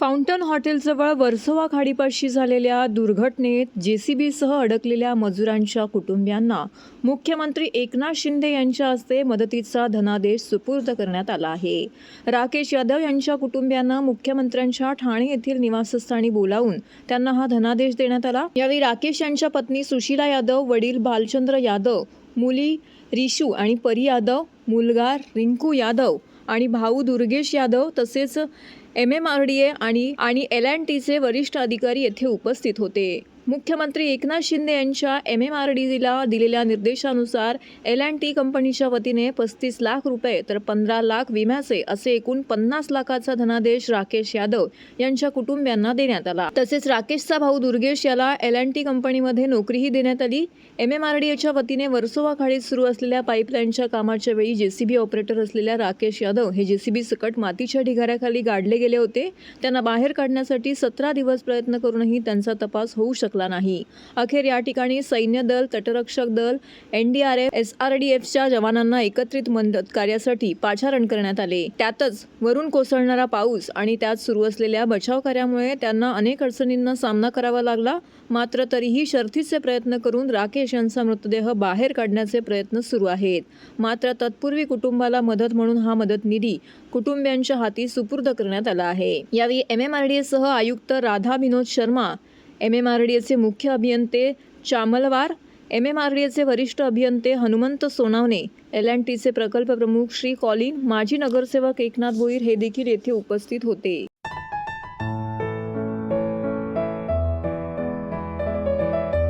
Fountain हॉटेलजवळ Versova खाडीपाशी झालेल्या दुर्घटनेत जेसीबीसह अडकलेल्या मजुरांच्या कुटुंबियांना मुख्यमंत्री एकनाथ शिंदे यांच्या हस्ते मदतीचा धनादेश सुपूर्द करण्यात आला आहे. राकेश यादव यांच्या कुटुंबियांना मुख्यमंत्र्यांच्या ठाणे येथील निवासस्थानी बोलावून त्यांना हा धनादेश देण्यात आला. यावेळी राकेश यांच्या पत्नी सुशीला यादव वडील भालचंद्र यादव मुली रिशू आणि परी यादव मुलगा रिंकू यादव आणि भाऊ दुर्गेश यादव तसेच M M R D A आणि आणि एल अँड टीचे वरिष्ठ अधिकारी येथे उपस्थित होते. मुख्यमंत्री एकनाथ शिंदे यांच्या एम एम आर डीला दिलेल्या निर्देशानुसार एल अँड टी कंपनीच्या वतीने पस्तीस लाख रुपये तर पंधरा लाख विम्याचे असे एकूण पन्नास लाखाचा धनादेश राकेश यादव यांच्या कुटुंबियांना देण्यात आला. तसेच राकेशचा भाऊ दुर्गेश याला एल अँड टी कंपनीमध्ये नोकरीही देण्यात आली. एम एम आर डी एच्या वतीने वर्सोवा खाडीत सुरू असलेल्या पाईपलाईनच्या कामाच्या वेळी जेसीबी ऑपरेटर असलेल्या राकेश यादव हे जेसीबी सकट मातीच्या ढिगाऱ्याखाली गाडले गेले होते. त्यांना बाहेर काढण्यासाठी सतरा दिवस प्रयत्न करूनही त्यांचा तपास होऊ शकला नाही. अखेर या ठिकाणी सैन्य दल तटरक्षक दल N D R F S R D एफच्या जवानांना एकत्रित मदत कार्यासाठी पाचारण करण्यात आले. त्यातच वरून कोसळणारा पाऊस आणि त्यात सुरू असलेल्या बचाव कार्यामुळे त्यांना अनेक अडचणींना सामना करावा लागला. मात्र तरीही शर्थीचे प्रयत्न करून राकेश यांचा मृतदेह बाहेर काढण्याचे प्रयत्न सुरू आहेत. मात्र तत्पूर्वी कुटुंबाला मदत म्हणून हा मदत निधी कुटुंबियांच्या हाती सुपूर्द करण्यात आला आहे. यावेळी एम एम आर डी सह आयुक्त Radha Vinod Sharma M M R D एचे मुख्य अभियंते Chamalwar M M R D एचे वरिष्ठ अभियंते हनुमंत सोनावणे एल अँड टीचे प्रकल्प प्रमुख श्री कॉलिन माजी नगरसेवक एकनाथ भोईर हे देखील येथे उपस्थित होते.